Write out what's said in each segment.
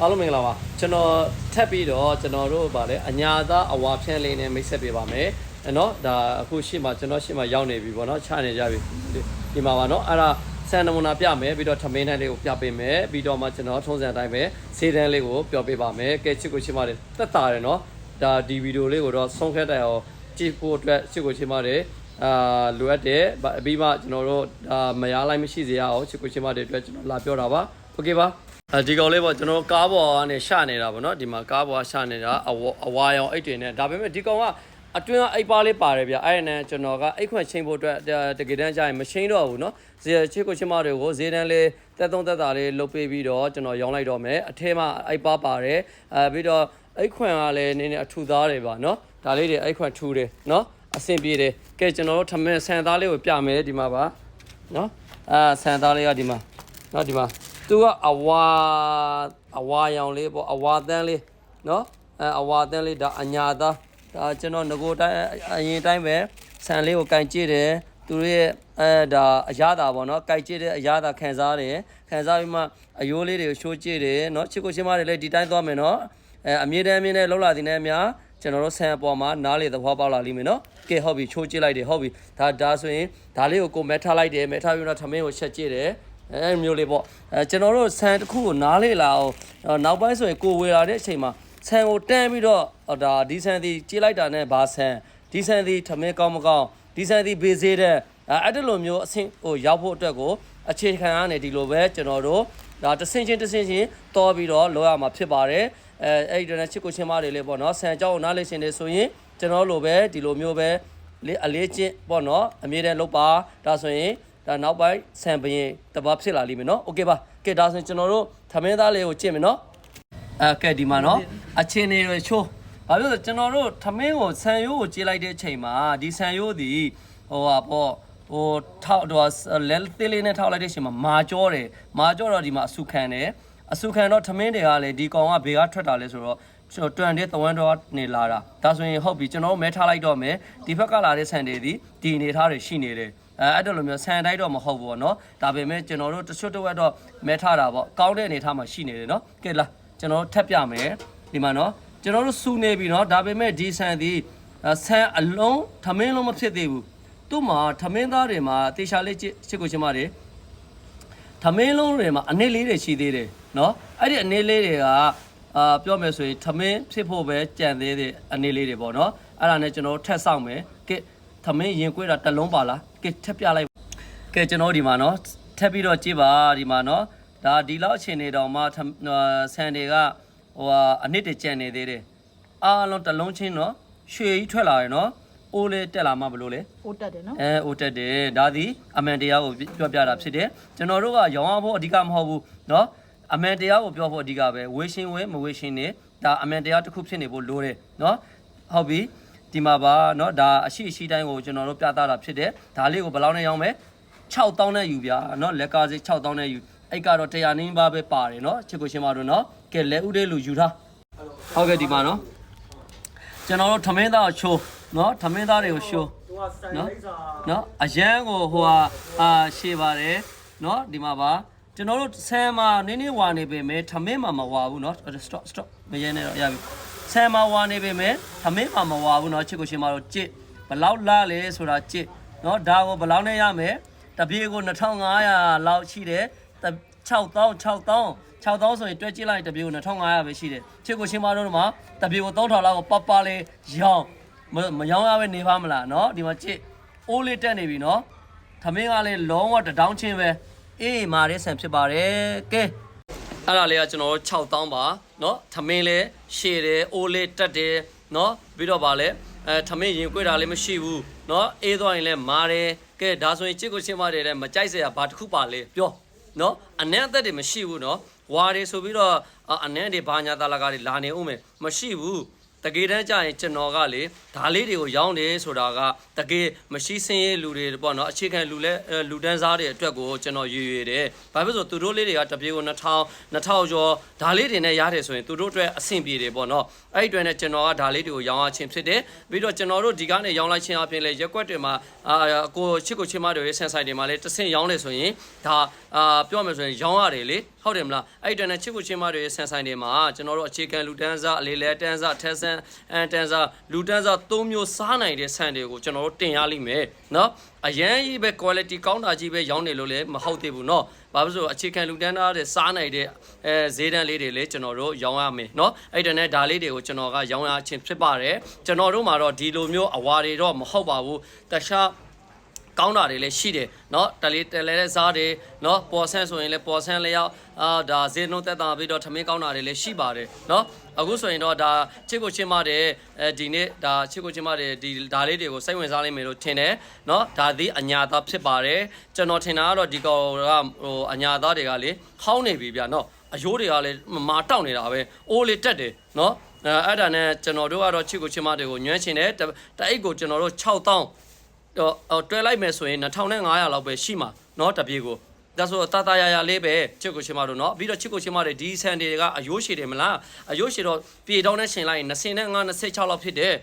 အားလုံးမင်္ဂလာပါကျွန်တော်ထပ်ပြီးတော့ကျွန်တော်တို့ဗာလဲအညာသားအဝါဖြန့်လေးနဲ့မိတ်ဆက်ပေးပါမယ်အဲ့နော်ဒါအခုရှေ့မှာကျွန်တော်ရှေ့မှာရောက်နေပြီပေါ့နော်ချနေကြပြီဒီမှာပါနော်အဲ့ဒါဆန်နမူနာပြမယ်ပြီးတော့ထမင်းတန်းလေးကိုပြပေးမယ်ပြီးတော့မှကျွန်တော်ထုံးစံအတိုင်းပဲဆေးတန်းလေးကိုပြောပေးပါမယ်ကဲချစ်ကိုချစ်မတယ်တက်တာတယ်နော်ဒါဒီဗီဒီယိုလေးကိုတော့ဆုံးခက်တယ်အောင်ကြည့်ဖို့အတွက်ချစ်ကိုချစ်မတယ်အာလိုအပ်တယ်ပြီးမှကျွန်တော်တို့ဒါမရလိုက်မရှိစေရအောင်ချစ်ကိုချစ်မတဲ့အတွက်ကျွန်တော်လာပြောတာပါโอเคပါ အဲဒီကောင်လေးပေါ့ကျွန်တော်ကားပေါ်ကနေရှနေတာပေါ့နော်ဒီမှာကားပေါ်ကရှနေတာအဝအဝါရောင်အိတ်တွေနဲ့ဒါပေမဲ့ဒီကောင်ကအတွင်းကအိတ်ပါလေးပါတယ်ဗျအဲ့ဒါနဲ့ကျွန်တော်ကအိတ်ခွန့်ချင်းဖို့အတွက်တကယ်တမ်းကျရင်မချင်းတော့ဘူးနော်ဇေချစ်ကိုချင်းမတွေကိုဈေးတန်းလေးတက်သုံးတက်တာလေးလုတ်ပေးပြီးတော့ကျွန်တော်ရောင်းလိုက်တော့မယ်အထဲမှာအိတ်ပါပါတယ်အဲပြီးတော့အိတ်ခွန့်ကလည်းနည်းနည်းအထူသားတွေပါနော်ဒါလေးတွေအိတ်ခွန့်ထူတယ်နော်အဆင်ပြေတယ်ကဲကျွန်တော်တို့ထမင်းဆန်သားလေးကိုပြမယ်ဒီမှာပါနော်အာဆန်သားလေးကဒီမှာနော်ဒီမှာ သူကအဝါအဝါရောင်လေးပေါ့အဝါတန်းလေးနော်အဲအဝါတန်းလေးဒါအညာသားဒါကျွန်တော်ငကိုတိုင်းအရင်တိုင်းပဲဆန်လေးကိုကင်ကြည့်တယ်သူတို့ရဲ့အဲဒါအရသာပေါ့နော်ကင်ကြည့်တဲ့အရသာခံစားတယ်ခံစားပြီးမှအယိုးလေးတွေကိုရှိုးကြည့်တယ်နော်ချစ်ကိုချင်းမတွေလည်းဒီတိုင်းသွားမယ်နော်အဲအမြဲတမ်းအမြဲတမ်းလှုပ်လာတဲ့နေအများကျွန်တော်တို့ဆန်အပေါ်မှာနားလေသဘောပေါက်လာလိမ့်မယ်နော်ကဲဟုတ်ပြီချိုးကြည့်လိုက်တယ်ဟုတ်ပြီဒါဒါဆိုရင်ဒါလေးကိုကိုမဲထားလိုက်တယ်မဲထားပြီးတော့ထမင်းကိုချက်ကြည့်တယ် အဲမျိုးလေးပေါ့အဲကျွန်တော်တို့ဆန်တစ်ခုကိုနားလေလာအောင်နောက်ပိုင်းဆိုရင်ကိုဝေလာတဲ့အချိန်မှာဆန်ကိုတန်းပြီးတော့ဒါဒီဆန်ဒီကြည့်လိုက်တာနဲ့ဘာဆန်ဒီဆန်ဒီထမင်းကောင်းမကောင်းဒီဆန်ဒီဘေးသေးတဲ့အဲအဲ့ဒီလိုမျိုးအဆင့်ဟိုရောက်ဖို့အတွက်ကိုအခြေခံရနေဒီလိုပဲကျွန်တော်တို့ဒါတဆင်ချင်းတဆင်ချင်းတော်ပြီးတော့လောရမှာဖြစ်ပါတယ်အဲအဲ့ဒီတော့ချစ်ကိုချင်းမတွေလေးပေါ့နော်ဆန်ကြောင်းကိုနားလေရှင်နေဆိုရင်ကျွန်တော်လိုပဲဒီလိုမျိုးပဲလေးအလေးချင်းပေါ့နော်အမြဲတမ်းလုပ်ပါဒါဆိုရင် ဒါနောက်ပိုင်းဆန်ပရင်တပတ်ဖြစ်လာလိမ့်မယ်နော်โอเคပါကဲဒါဆိုရင်ကျွန်တော်တို့သမင်းသားလေးကိုကြည့်မယ်နော်အဲကဲဒီမှာနော်အချင်းနေရချိုးဘာလို့လဲဆိုကျွန်တော်တို့သမင်းကိုဆန်ရိုးကိုကြည့်လိုက်တဲ့အချိန်မှာဒီဆန်ရိုးဒီဟိုဟာပေါ့ဟိုထောက်တော့လဲသေးလေးနဲ့ထောက်လိုက်တဲ့အချိန်မှာမာကြောတယ်မာကြောတော့ဒီမှာအဆုခံတယ်အဆုခံတော့သမင်းတွေကလည်းဒီကောင်ကဘေကထွက်တာလဲဆိုတော့ကျွန်တော်တွန်တဲ့သဝန်းတော်နေလာတာဒါဆိုရင်ဟုတ်ပြီကျွန်တော်မဲထားလိုက်တော့မယ်ဒီဘက်ကလာတဲ့ဆန်တွေဒီဒီအနေထားတွေရှိနေတယ် အဲအဲ့တော်လိုမျိုးဆန်တိုက်တော့မဟုတ်ဘူးပေါ့နော်ဒါပေမဲ့ကျွန်တော်တို့တချို့တစ်ဝက်တော့မဲထားတာပေါ့ကောင်းတဲ့အနေထားမှာရှိနေတယ်နော်ကဲလာကျွန်တော်ထပ်ပြမယ်ဒီမှာနော်ကျွန်တော်တို့စူနေပြီနော်ဒါပေမဲ့ဒီဆန်ဒီဆန်အလုံးထမင်းလုံးမဖြစ်သေးဘူးသူ့မှာထမင်းသားတွေမှာတေချာလေးချစ်ကိုချင်ပါတယ်ထမင်းလုံးတွေမှာအနေလေးတွေရှိသေးတယ်နော်အဲ့ဒီအနေလေးတွေကအာပြောမယ်ဆိုရင်ထမင်းဖြစ်ဖို့ပဲကြံသေးတဲ့အနေလေးတွေပေါ့နော်အဲ့ဒါနဲ့ကျွန်တော်ထက်ဆောင်မယ် ကဲထမင်းရင်ကွေးတာတစ်လုံးပါလားကဲထက်ပြလိုက်ကဲကျွန်တော်ဒီမှာနော်ထက်ပြီးတော့ကြည့်ပါဒီမှာနော်ဒါဒီလောက်အချိန်နေတောင်မှဆန်တွေကဟိုဟာအနစ်တကြံနေသေးတယ်အားလုံးတစ်လုံးချင်းနော်ရွှေကြီးထွက်လာတယ်နော်အိုးလေးတက်လာမှဘလို့လဲ ဟိုတက်တယ်နော် အဲအိုတက်တယ်ဒါသည်အမှန်တရားကိုပြောပြတာဖြစ်တယ်ကျွန်တော်တို့ကရောင်းရဖို့အဓိကမဟုတ်ဘူးเนาะအမှန်တရားကိုပြောဖို့အဓိကပဲဝေရှင်ဝဲမဝေရှင်နေဒါအမှန်တရားတစ်ခုဖြစ်နေဖို့လိုတယ်เนาะဟုတ်ပြီ ဒီမှာပါเนาะဒါအရှိအရှိတိုင်းကိုကျွန်တော်တို့ပြသတာဖြစ်တယ်ဒါလေးကိုဘယ်လောက်နဲ့ရောင်းမလဲ6000နဲ့ယူဗျာเนาะလက်ကားစိ6000နဲ့ယူအဲ့ကတော့100နင်းပါပဲပါတယ်เนาะချစ်ကိုရှင်မတို့เนาะကဲလက်ဥတဲ့လူယူထားဟုတ်ကဲ့ဒီမှာเนาะကျွန်တော်တို့ထမင်းသားကိုချိုးเนาะထမင်းသားတွေကိုရှိုး နော်နော်အရန်ကိုဟိုဟာအာရှေ့ပါတယ်နော်ဒီမှာပါကျွန်တော်တို့ဆမ်မှာနင်းနေဝါနေပေမဲ့ထမင်းမှာမဝါဘူးနော် stop stop မရဲနဲ့တော့ရပြီ ဆမ်မှာဝါနေပေမဲ့ထမင်းမှာမဝါဘူးနော်ချစ်ကိုရှင်မတို့ကြစ်ဘလောက်လားလဲဆိုတာကြစ်နော်ဒါကိုဘလောက်နဲ့ရမယ်တပြေကို2500လောက်ရှိတယ်6000 6000 6000ဆိုရင်တွဲကြည့်လိုက်တပြေကို2500ပဲရှိတယ်ချစ်ကိုရှင်မတို့မှာတပြေကို3000လောက်ကိုပပလေးရောင်းမမရောင်းရပဲနေပါမလားเนาะဒီမှာကြည့်အိုးလေးတက်နေပြီเนาะသမင်းကလည်းလုံးဝတဒေါင်းချင်းပဲအေးမာတဲ့ဆန်ဖြစ်ပါတယ်ကဲအဲ့ဒါလေးကကျွန်တော်တို့6000ပါ နော်သမင်းလဲရှည်တယ်အိုးလဲတက်တယ်နော်ပြီးတော့ဗာလဲအဲသမင်းရင်ကွေ့တာလည်းမရှိဘူးနော်အေးသွားရင်လည်းမာတယ်ကဲဒါဆိုရင်ချစ်ကိုချင်းမတယ်လည်းမကြိုက်စရာဘာတစ်ခုပါလဲပြောနော်အနံ့အသက်တွေမရှိဘူးနော်ဝါတွေဆိုပြီးတော့အနံ့တွေဘာညာတလာကတွေလာနေဦးမယ်မရှိဘူး တကယ်တမ်းကျရင်ကျွန်တော်ကလေဒါလေးတွေကိုရောင်းတယ်ဆိုတာကတကယ်မရှိစင်းရဲလူတွေပေါ့နော်အခြေခံလူလဲလူတန်းစားတွေအတွက်ကိုကျွန်တော်ရွေရွေတယ်ဘာဖြစ်လို့သူတို့လေးတွေကတပြေကို2000 2000ကျော်ဒါလေးတွေနဲ့ရတယ်ဆိုရင်သူတို့အတွက်အဆင်ပြေတယ်ပေါ့နော်အဲ့ဒီအတွက်နဲ့ကျွန်တော်ကဒါလေးတွေကိုရောင်းရခြင်းဖြစ်တယ်ပြီးတော့ကျွန်တော်တို့ဒီကားနဲ့ရောင်းလိုက်ခြင်းအပြင်လေရက်ွက်တွေမှာအာကိုချစ်ကိုချင်းမတွေရဲ့ဆန်ဆိုင်တွေမှာလေတဆင့်ရောင်းတယ်ဆိုရင်ဒါအာပြောမယ်ဆိုရင်ရောင်းရတယ်လေ ဟုတ်တယ်မလားအဲ့ဒီတန်းနဲ့ချစ်ကိုချင်းမတွေဆန်ဆိုင်တွေမှာကျွန်တော်တို့အခြေခံလူတန်းစားအလေးလဲတန်းစားထက်ဆန်အန်တန်းစားလူတန်းစား၃မျိုးစားနိုင်တဲ့ဆန်တွေကိုကျွန်တော်တို့တင်ရလိမ့်မယ်နော်အရန်ကြီးပဲ quality ကောင်းတာကြီးပဲရောင်းနေလို့လည်းမဟုတ်သေးဘူးเนาะဘာဖြစ်လို့အခြေခံလူတန်းသားတဲ့စားနိုင်တဲ့အဲဈေးတန်းလေးတွေလည်းကျွန်တော်တို့ရောင်းရမယ်เนาะအဲ့ဒါနဲ့ဒါလေးတွေကိုကျွန်တော်ကရောင်းရခြင်းဖြစ်ပါတယ်ကျွန်တော်တို့မှာတော့ဒီလိုမျိုးအဝါတွေတော့မဟုတ်ပါဘူးတခြား ကောင်းတာတွေလည်းရှိတယ်เนาะတလေးတလဲတဲ့စားတွေเนาะပေါ်ဆန်းဆိုရင်လည်းပေါ်ဆန်းလျောက်အာဒါဈေးနှုန်းသက်သာပြီးတော့ထမင်းကောင်းတာတွေလည်းရှိပါတယ်เนาะအခုဆိုရင်တော့ဒါချစ်ကိုချင်းမတဲ့အဲဒီနေ့ဒါချစ်ကိုချင်းမတဲ့ဒီဒါလေးတွေကိုစိတ်ဝင်စားလိမ့်မယ်လို့ထင်တယ်เนาะဒါသည်အညာသားဖြစ်ပါတယ်ကျွန်တော်ထင်တာကတော့ဒီကောင်ကဟိုအညာသားတွေကလေဟောင်းနေပြီဗျာเนาะအယိုးတွေကလည်းမာတောက်နေတာပဲအိုးလေးတက်တယ်เนาะအဲအဲ့ဒါနဲ့ကျွန်တော်တို့ကတော့ချစ်ကိုချင်းမတွေကိုညွှမ်းချင်တယ်တတအိတ်ကိုကျွန်တော်တို့6000 တော့ဟိုတွဲလိုက်မယ်ဆိုရင်2500လောက်ပဲရှိမှာเนาะတပြေကိုဒါဆိုတာတာရရလေးပဲချစ်ကိုချင်းမတို့เนาะပြီးတော့ချစ်ကိုချင်းမတွေဒီဆန်တွေကအယိုးရှည်တယ်မလားအယိုးရှည်တော့ပြေတောင်းနဲ့ရှင်လိုက်ရင်25 26လောက်ဖြစ်တယ်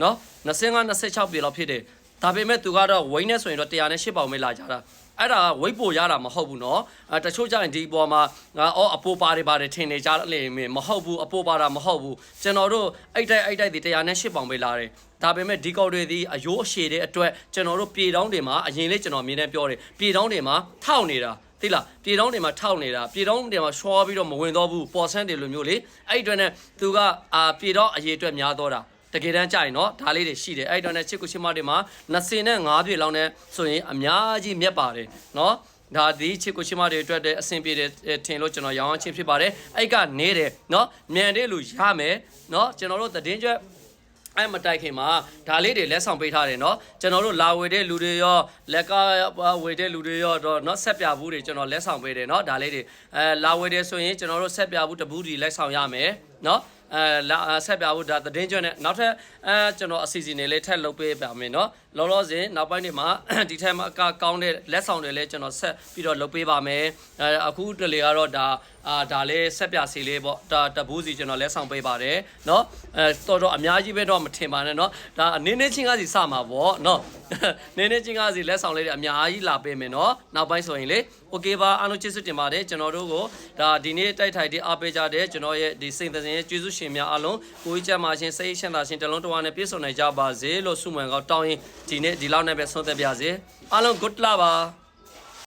เนาะ25 26ပြေလောက်ဖြစ်တယ်ဒါပေမဲ့သူကတော့ဝိန်းနဲ့ဆိုရင်တော့108ပေါင်ပဲလာကြတာ အဲ့ဒါဝိတ်ပိုရတာမဟုတ်ဘူးเนาะအဲတချို့ကြရင်ဒီပေါ်မှာငါအော်အပိုးပါတယ်ပါတယ်ထင်နေကြလေမင်းမဟုတ်ဘူးအပိုးပါတာမဟုတ်ဘူးကျွန်တော်တို့အိတ်တိုက်အိတ်တိုက်ဒီ108ပေါင်ပဲလာတယ်ဒါပေမဲ့ဒီကောက်တွေဒီအယိုးအရှည်တဲ့အတွက်ကျွန်တော်တို့ပြေတောင်းတွေမှာအရင်လေးကျွန်တော်မြင်နေပြောတယ်ပြေတောင်းတွေမှာထောက်နေတာသိလားပြေတောင်းတွေမှာထောက်နေတာပြေတောင်းတွေမှာရှောပြီးတော့မဝင်တော့ဘူးပေါ်ဆန်းတွေလိုမျိုးလေအဲ့ဒီအတွက်နဲ့သူကအာပြေတောင်းအရေးအတွက်များတော့တာ တကယ်တမ်းကြရင်တော့ဒါလေးတွေရှိတယ်အဲ့ဒီအတွက်နဲ့ချစ်ကုရှိမတွေမှာ20နဲ့5ပြည့်လောက်နဲ့ဆိုရင်အများကြီးမြက်ပါတယ်နော်ဒါဒီချစ်ကိုရှိမတွေအတွက်တဲ့အဆင်ပြေတယ်ထင်လို့ကျွန်တော်ရောင်းအောင်ချင်းဖြစ်ပါတယ်အဲ့ကနေတယ်เนาะမြန်တဲ့လူရမယ်เนาะကျွန်တော်တို့သတင်းကျွတ်အဲ့မတိုက်ခင်မှာဒါလေးတွေလက်ဆောင်ပေးထားတယ်เนาะကျွန်တော်တို့လာဝေတဲ့လူတွေရောလက်ကဝေတဲ့လူတွေရောတော့เนาะဆက်ပြဘူးတွေကျွန်တော်လက်ဆောင်ပေးတယ်เนาะဒါလေးတွေအဲလာဝေတယ်ဆိုရင်ကျွန်တော်တို့ဆက်ပြဘူးတဘူးဒီလက်ဆောင်ရမယ် နော်အဲဆက်ပြဖို့ဒါသတင်းကျွန်းနဲ့နောက်ထပ်အဲကျွန်တော်အစီအစဉ်တွေလည်းထပ်လုပ်ပေးပါမယ်နော်လောလောဆယ်နောက်ပိုင်းတွေမှာဒီထက်မှကကောင်းတဲ့လက်ဆောင်တွေလည်းကျွန်တော်ဆက်ပြီးတော့လုပ်ပေးပါမယ်အဲအခုတလေကတော့ဒါအာဒါလည်းဆက်ပြစီလေးပေါ့ဒါတဘူးစီကျွန်တော်လက်ဆောင်ပေးပါတယ်နော်အဲတော်တော်အများကြီးပဲတော့မထင်ပါနဲ့နော်ဒါနင်းနေချင်းကားစီစမှာပေါ့နော်နင်းနေချင်းကားစီလက်ဆောင်လေးတွေအများကြီးလာပေးမယ်နော်နောက်ပိုင်းဆိုရင်လေโอเคပါအားလုံးကျေးဇူးတင်ပါတယ်ကျွန်တော်တို့ကိုဒါဒီနေ့တိုက်ထိုက်တဲ့အားပေးကြတဲ့ကျွန်တော်ရဲ့ဒီစိန်သစင်ရဲ့ကျေးဇူးရှင်များအားလုံးကိုကြီးကျမ်းမာရှင်စိတ်ရှင်းတာရှင်တလုံးတဝါနဲ့ပြည့်စုံနိုင်ကြပါစေလို့ဆုမွန်ကောင်းတောင်းရင်ဒီနေ့ဒီလောက်နဲ့ပဲဆုံးသက်ပါစေအားလုံး good luck ပါ